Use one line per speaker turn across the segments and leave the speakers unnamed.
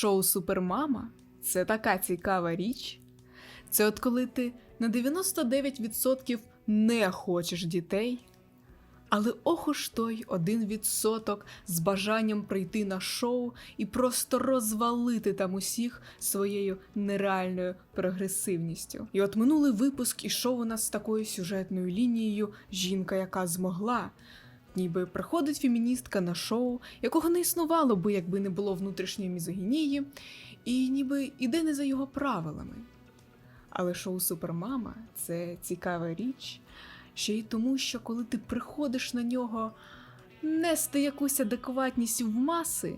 Шоу Супермама це така цікава річ. Це от коли ти на 99% не хочеш дітей, але ох уж той один відсоток з бажанням прийти на шоу і просто розвалити там усіх своєю нереальною прогресивністю. І от минулий випуск ішов у нас з такою сюжетною лінією Жінка, яка змогла. Ніби приходить феміністка на шоу, якого не існувало би, якби не було внутрішньої мізогінії, і ніби іде не за його правилами. Але шоу Супермама це цікава річ, ще й тому, що коли ти приходиш на нього нести якусь адекватність в маси,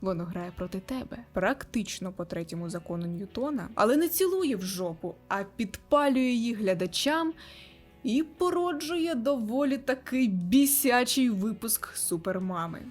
воно грає проти тебе. Практично по третьому закону Ньютона, але не цілує в жопу, а підпалює її глядачам і породжує доволі такий бісячий випуск супермами.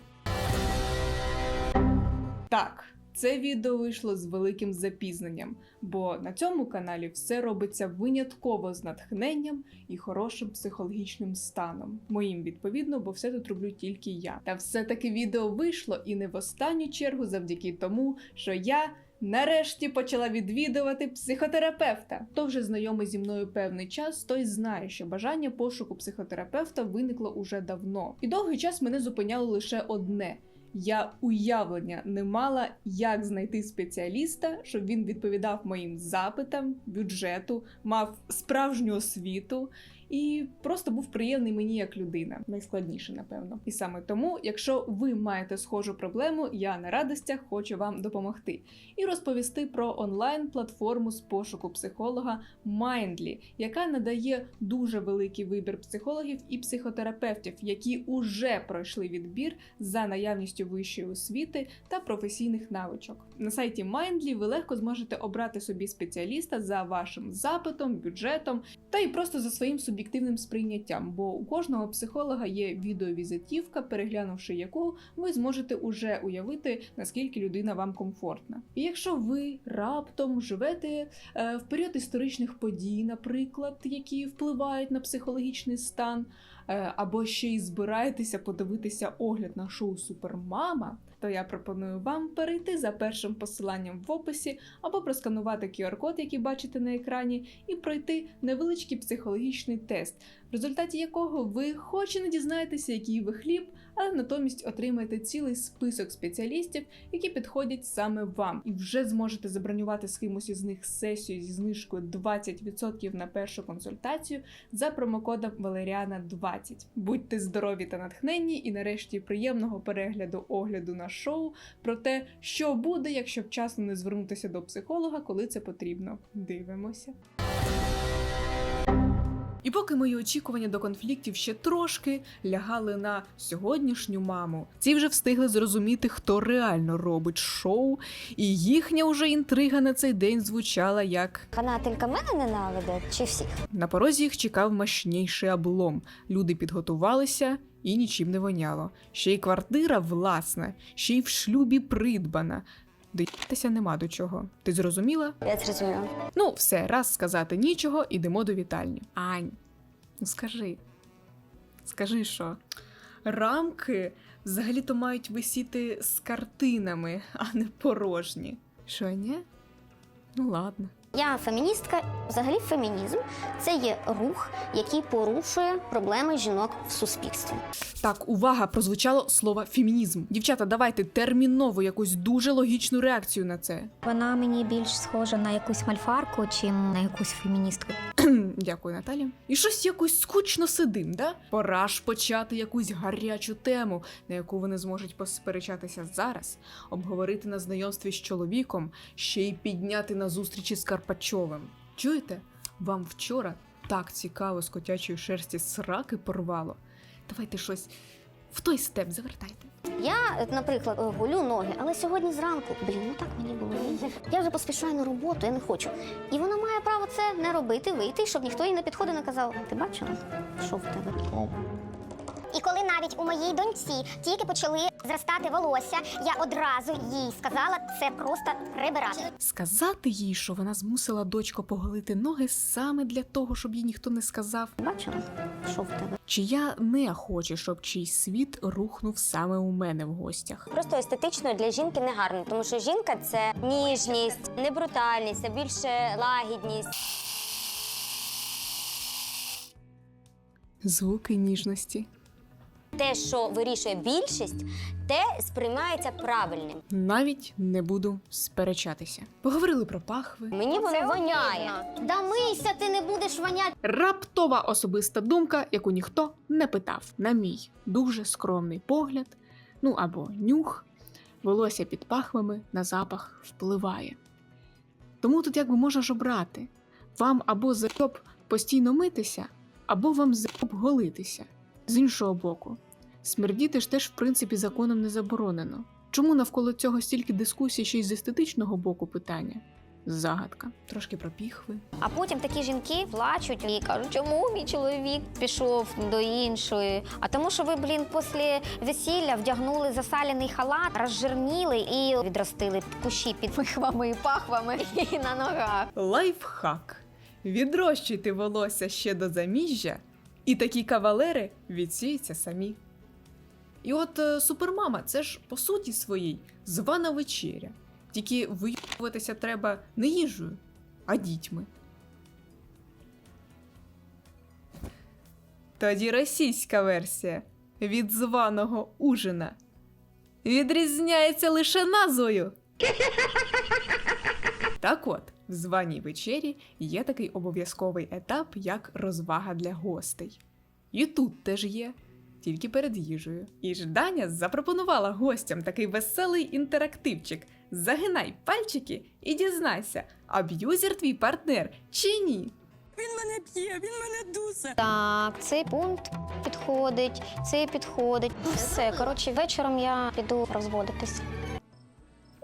Так, це відео вийшло з великим запізненням, бо на цьому каналі все робиться винятково з натхненням і хорошим психологічним станом. Моїм відповідно, бо все тут роблю тільки я. Та все-таки відео вийшло і не в останню чергу завдяки тому, що я. Нарешті почала відвідувати психотерапевта. Хто вже знайомий зі мною певний час, той знає, що бажання пошуку психотерапевта виникло уже давно. І довгий час мене зупиняло лише одне: я уявлення не мала, як знайти спеціаліста, щоб він відповідав моїм запитам, бюджету, мав справжню освіту і просто був приємний мені як людина. Найскладніше, напевно. І саме тому, якщо ви маєте схожу проблему, я на радостях хочу вам допомогти і розповісти про онлайн-платформу з пошуку психолога Mindly, яка надає дуже великий вибір психологів і психотерапевтів, які уже пройшли відбір за наявністю вищої освіти та професійних навичок. На сайті Mindly ви легко зможете обрати собі спеціаліста за вашим запитом, бюджетом та й просто за своїм суб'єктивним сприйняттям, бо у кожного психолога є відеовізитівка, переглянувши яку ви зможете уже уявити, наскільки людина вам комфортна. І якщо ви раптом живете е, в період історичних подій, наприклад, які впливають на психологічний стан, або ще й збираєтеся подивитися огляд на шоу Супермама, то я пропоную вам перейти за першим посиланням в описі або просканувати QR-код, який бачите на екрані, і пройти невеличкий психологічний тест, в результаті якого ви хоч і не дізнаєтеся, який ви хліб, але натомість отримаєте цілий список спеціалістів, які підходять саме вам, і вже зможете забронювати з кимось із них сесію зі знижкою 20% на першу консультацію за промокодом Валеріана 20. Будьте здорові та натхненні, і нарешті приємного перегляду огляду на шоу про те, що буде, якщо вчасно не звернутися до психолога, коли це потрібно. Дивимося. І поки мої очікування до конфліктів ще трошки лягали на сьогоднішню маму, ці вже встигли зрозуміти, хто реально робить шоу, і їхня уже інтрига на цей день звучала як
Вона тільки мене ненавидить чи всіх?
на порозі їх чекав мощніший облом. Люди підготувалися і нічим не воняло. Ще й квартира власна, ще й в шлюбі придбана. Доїтися нема до чого. Ти зрозуміла?
Я зрозуміла.
Ну, все, раз сказати нічого, ідемо до вітальні. Ань, ну скажи. Скажи що? Рамки взагалі-то мають висіти з картинами, а не порожні. Що, ні? Ну ладно.
Я феміністка. Взагалі, фемінізм це є рух, який порушує проблеми жінок в суспільстві.
Так, увага, прозвучало слово фемінізм. Дівчата, давайте терміново якусь дуже логічну реакцію на це.
Вона мені більш схожа на якусь мальфарку, чим на якусь феміністку.
Дякую, Наталі. І щось якось скучно сидим, да? Пора ж почати якусь гарячу тему, на яку вони зможуть посперечатися зараз, обговорити на знайомстві з чоловіком, ще й підняти на зустрічі з Карпачовим. Чуєте? Вам вчора так цікаво з котячої шерсті сраки порвало. Давайте щось в той степ завертайте.
Я, наприклад, голю ноги, але сьогодні зранку, блін, ну так мені було. Я вже поспішаю на роботу, я не хочу. І вона має право це не робити, вийти, щоб ніхто їй не підходив і не казав, ти бачила, що в тебе? І коли навіть у моїй доньці тільки почали зростати волосся, я одразу їй сказала це просто прибирати.
Сказати їй, що вона змусила дочку поголити ноги саме для того, щоб їй ніхто не сказав,
Бачила, що в тебе?
чи я не хочу, щоб чийсь світ рухнув саме у мене в гостях.
Просто естетично для жінки не гарно, тому що жінка це ніжність, не брутальність, а більше лагідність.
Звуки ніжності.
Те, що вирішує більшість, те сприймається правильним.
Навіть не буду сперечатися. Поговорили про пахви.
Мені воно воняє.
Да мийся, ти не будеш воняти.
Раптова особиста думка, яку ніхто не питав. На мій дуже скромний погляд, ну або нюх, волосся під пахвами на запах впливає. Тому тут якби можна ж обрати. Вам або заеб постійно митися, або вам заеб голитися. З іншого боку, смердіти ж теж в принципі законом не заборонено. Чому навколо цього стільки дискусій ще й з естетичного боку питання? Загадка. Трошки про піхви.
А потім такі жінки плачуть і кажуть, чому мій чоловік пішов до іншої. А тому, що ви, блін, після весілля вдягнули засалений халат, розжирніли і відростили кущі під пихвами і пахвами і на ногах.
Лайфхак. Відрощуйте волосся ще до заміжжя, і такі кавалери відсіються самі. І от е, супермама, це ж по суті своїй звана вечеря. Тільки виюватися треба не їжею, а дітьми. Тоді російська версія від званого ужина відрізняється лише назвою. Так от, в званій вечері є такий обов'язковий етап, як розвага для гостей. І тут теж є, тільки перед їжею. І ж Даня запропонувала гостям такий веселий інтерактивчик. Загинай пальчики і дізнайся, аб'юзер твій партнер чи ні.
Він мене б'є, він мене дусе.
Так, цей пункт підходить, цей підходить. Ну все, коротше, вечором я піду розводитись.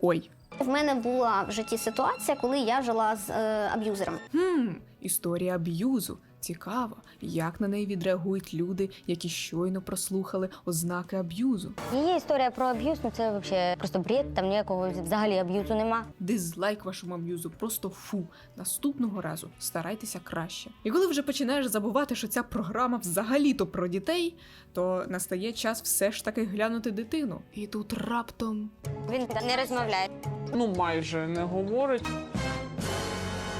Ой,
В мене була в житті ситуація, коли я жила з е, аб'юзером.
хм, історія аб'юзу. Цікаво, як на неї відреагують люди, які щойно прослухали ознаки аб'юзу.
Її історія про аб'юз, ну це взагалі просто бред, там ніякого взагалі аб'юзу нема.
Дизлайк вашому аб'юзу, просто фу. Наступного разу старайтеся краще. І коли вже починаєш забувати, що ця програма взагалі-то про дітей, то настає час все ж таки глянути дитину. І тут раптом.
Він не розмовляє.
ну майже не говорить.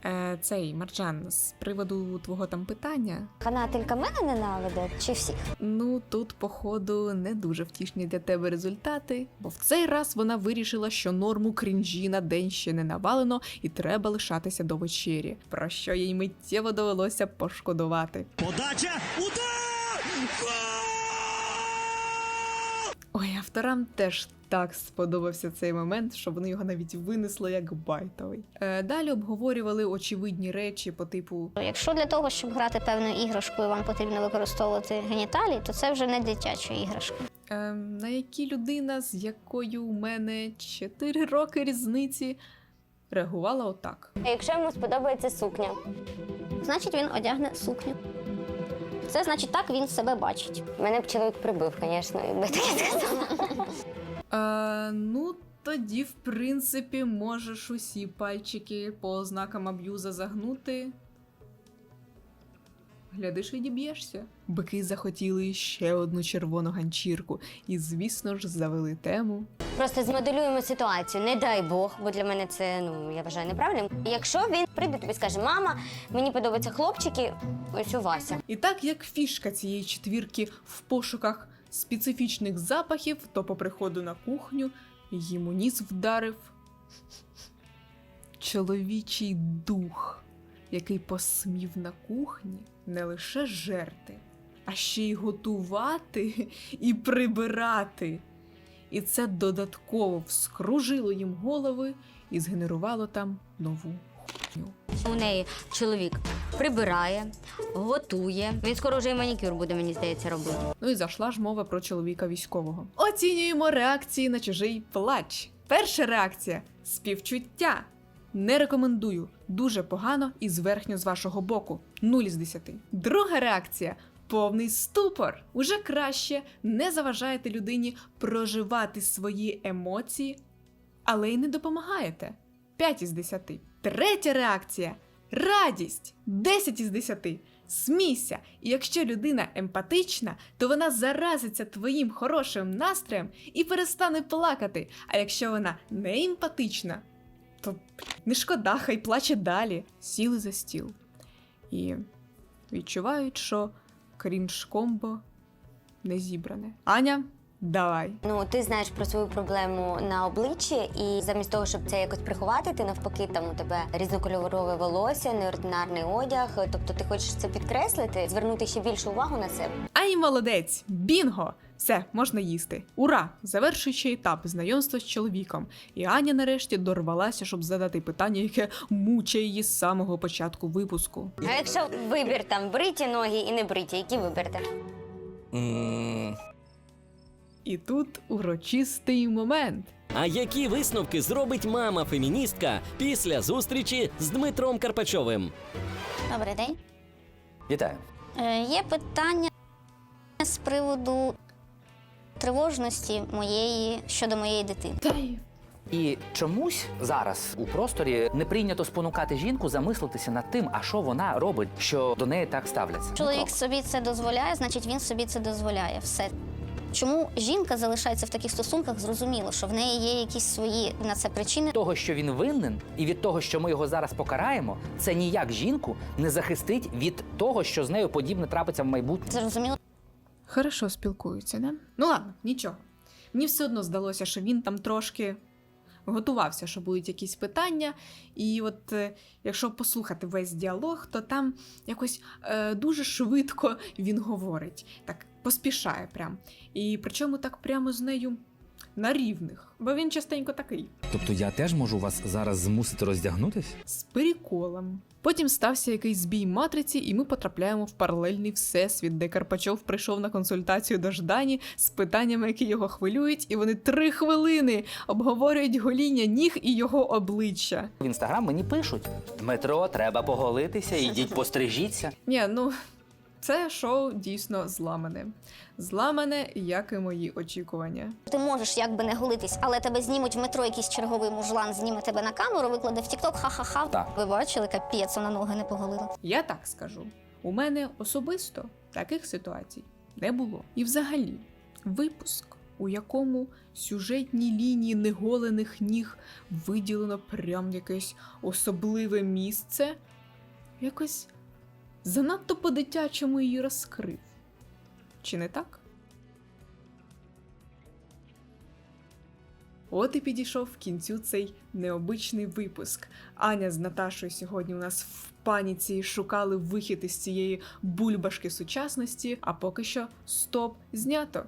Е, цей Марджан, з приводу твого там питання.
Ханателька мене ненавидить чи всіх?
Ну тут, походу, не дуже втішні для тебе результати, бо в цей раз вона вирішила, що норму крінжі на день ще не навалено і треба лишатися до вечері, про що їй миттєво довелося пошкодувати.
Подача! Удар! Гол!
Ой, авторам теж так сподобався цей момент, що вони його навіть винесли як байтовий. Е, далі обговорювали очевидні речі по типу
Якщо для того, щоб грати певною іграшкою, вам потрібно використовувати геніталії, то це вже не дитяча іграшка.
е, на які людина, з якою у мене 4 роки різниці, реагувала отак.
Якщо йому сподобається сукня,
Значить, він одягне сукню. Це значить, так він себе бачить.
мене б чоловік прибив, звісно, якби таке сказала.
Е, ну, тоді, в принципі, можеш усі пальчики по ознакам аб'юза загнути. Глядиш і діб'єшся. Бики захотіли ще одну червону ганчірку, і, звісно ж, завели тему.
Просто змоделюємо ситуацію. Не дай Бог, бо для мене це ну я вважаю неправильним. Якщо він прийде тобі і скаже, мама, мені подобаються хлопчики, ось у Вася.
І так як фішка цієї четвірки в пошуках специфічних запахів, то по приходу на кухню їм у ніс вдарив чоловічий дух, який посмів на кухні не лише жерти, а ще й готувати і прибирати. І це додатково вскружило їм голови і згенерувало там нову хуйню.
У неї чоловік прибирає, готує. Він скоро вже і манікюр буде, мені здається, робити.
Ну і зайшла ж мова про чоловіка військового. Оцінюємо реакції на чужий плач. Перша реакція співчуття. Не рекомендую. Дуже погано і зверхньо з вашого боку. 0 з 10. Друга реакція повний ступор. Уже краще не заважаєте людині проживати свої емоції, але й не допомагаєте. 5 із 10. Третя реакція радість 10 із 10. Смійся, і якщо людина емпатична, то вона заразиться твоїм хорошим настроєм і перестане плакати. А якщо вона не емпатична, то не шкода, хай плаче далі. Сіли за стіл і відчувають, що крінж комбо не зібране. Аня, давай.
Ну, ти знаєш про свою проблему на обличчі, і замість того, щоб це якось приховати, ти навпаки, там у тебе різнокольорове волосся, неординарний одяг. Тобто ти хочеш це підкреслити, звернути ще більшу увагу на себе.
Ай, молодець! Бінго! Все, можна їсти. Ура! Завершуючий етап знайомства з чоловіком. І Аня нарешті дорвалася, щоб задати питання, яке мучає її з самого початку випуску.
А якщо вибір там бриті ноги і не бриті, які виберете?
М,
І тут урочистий момент.
А які висновки зробить мама феміністка після зустрічі з Дмитром Карпачовим?
Добрий день.
Вітаю.
Е, Є питання з приводу тривожності моєї щодо моєї дитини.
І чомусь зараз у просторі не прийнято спонукати жінку замислитися над тим, а що вона робить, що до неї так ставляться.
Чоловік собі це дозволяє, значить він собі це дозволяє. Все. Чому жінка залишається в таких стосунках, зрозуміло, що в неї є якісь свої на це причини.
Того, що він винен, і від того, що ми його зараз покараємо, це ніяк жінку не захистить від того, що з нею подібне трапиться в майбутньому.
Зрозуміло,
хорошо спілкуються, да? Ну ладно, нічого. Мені все одно здалося, що він там трошки готувався, що будуть якісь питання. І от е, якщо послухати весь діалог, то там якось е, дуже швидко він говорить, так поспішає прям. І причому так прямо з нею на рівних, бо він частенько такий.
Тобто я теж можу вас зараз змусити роздягнутись?
з переколом. Потім стався якийсь збій матриці, і ми потрапляємо в паралельний всесвіт, де Карпачов прийшов на консультацію до Ждані з питаннями, які його хвилюють, і вони три хвилини обговорюють гоління ніг і його обличчя.
В інстаграм мені пишуть: Дмитро, треба поголитися, ідіть пострижіться.
Ні, ну це шоу дійсно зламане. Зламане, як і мої очікування.
ти можеш якби не голитись, але тебе знімуть в метро якийсь черговий мужлан, зніме тебе на камеру, викладе в Тікток, ха-ха-ха.
Так.
Ви бачили, капець, вона ноги не поголила.
Я так скажу: у мене особисто таких ситуацій не було. І взагалі, випуск, у якому сюжетні лінії неголених ніг виділено прям якесь особливе місце, якось занадто по-дитячому її розкрив. Чи не так? От і підійшов в кінцю цей необичний випуск. Аня з Наташою сьогодні у нас в паніці шукали вихід із цієї бульбашки сучасності, а поки що стоп знято.